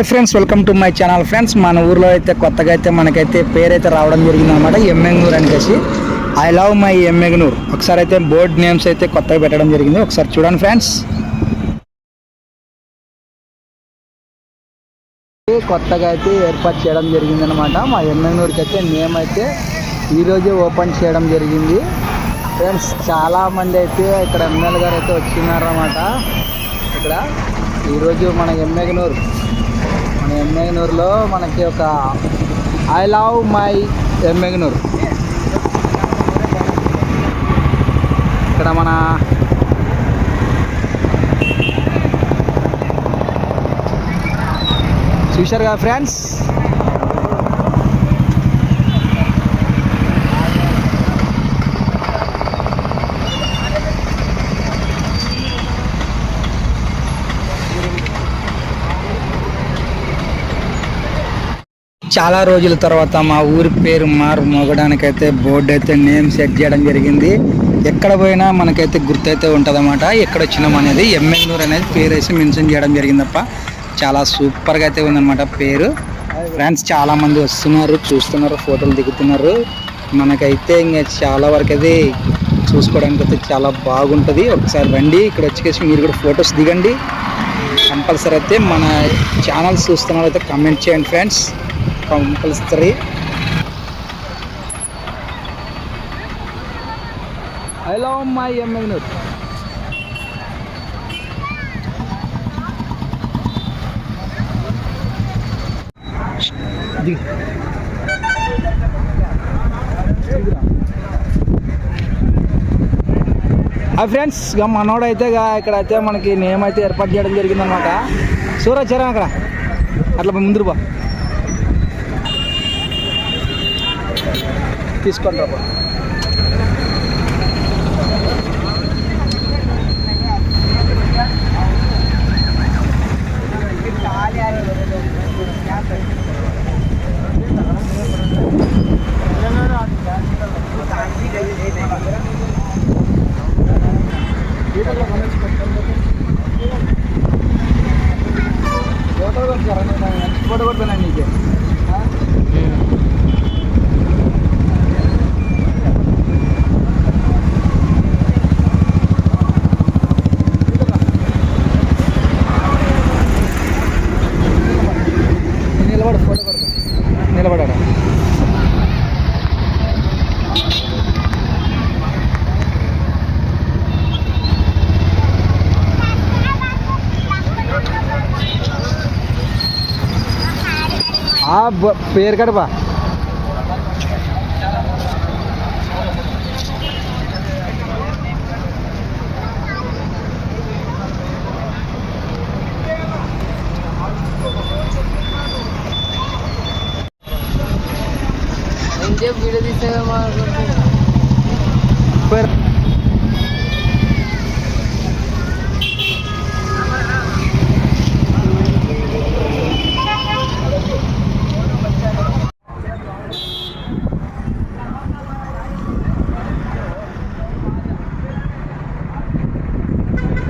Hi friends welcome to my channel friends మన ఊర్లో అయితే కొత్తగా అయితే మనకైతే పేరైతే రావడం జరిగింది అనమాట ఎమ్మెగ్నూర్ అనేసి ఐ లవ్ మై ఎమ్మెగ్నూర్. ఒకసారి అయితే బోర్డ్ నేమ్స్ అయితే కొత్తగా పెట్టడం జరిగింది. ఒకసారి చూడండి ఫ్రెండ్స్ కొత్తగా అయితే ఏర్పాటు చేయడం జరిగింది అనమాట మా ఎమ్మెగ్నూర్కి అయితే నేమ్ అయితే ఈరోజే ఓపెన్ చేయడం జరిగింది. ఫ్రెండ్స్ చాలా మంది అయితే ఇక్కడ ఎమ్మెల్యే గారు అయితే వచ్చినారన్నమాట. ఇక్కడ ఈరోజు మన ఎమ్మెగ్నూర్ ఎమ్మెగనూరులో మనకి ఒక ఐ లవ్ మై ఎమ్మెగనూర్. ఇక్కడ మన చూశారు కదా ఫ్రెండ్స్ చాలా రోజుల తర్వాత మా ఊరి పేరు మారు మోగడానికైతే బోర్డు అయితే నేమ్ సెట్ చేయడం జరిగింది. ఎక్కడ పోయినా మనకైతే గుర్తైతే ఉంటుందన్నమాట. ఎక్కడ వచ్చినాం అనేది ఎమ్మెగ్నూర్ అనేది పేరు వేసి మెన్షన్ చేయడం జరిగిందప్ప. చాలా సూపర్గా అయితే ఉందన్నమాట పేరు. ఫ్రెండ్స్ చాలామంది వస్తున్నారు చూస్తున్నారు ఫోటోలు దిగుతున్నారు. మనకైతే ఇంకా చాలా వరకు అయితే చూసుకోవడానికి అయితే చాలా బాగుంటుంది. ఒకసారి రండి ఇక్కడ వచ్చేసి మీరు కూడా ఫొటోస్ దిగండి. కంపల్సరీ అయితే మన ఛానల్స్ చూస్తున్న అయితే కమెంట్ చేయండి friends. Compulsory. I love my Emmiganur hi friends ఇక మనోడైతే ఇక ఇక్కడ అయితే మనకి నేమ్ అయితే ఏర్పాటు చేయడం జరిగిందనమాట సూరజ్ చరణ్ అక్కడ. అట్లా ముందురు బా తీసుకోండి రా బా. ఫోటో కొట్టారా నేను ఫోటో కొట్టాను నీకే ఆ బ- పేరు కడపా వీడియో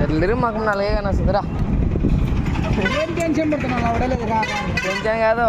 ఎల్లరు మాకు నలగే కానీ వస్తుందిరా టెన్షన్ కాదు.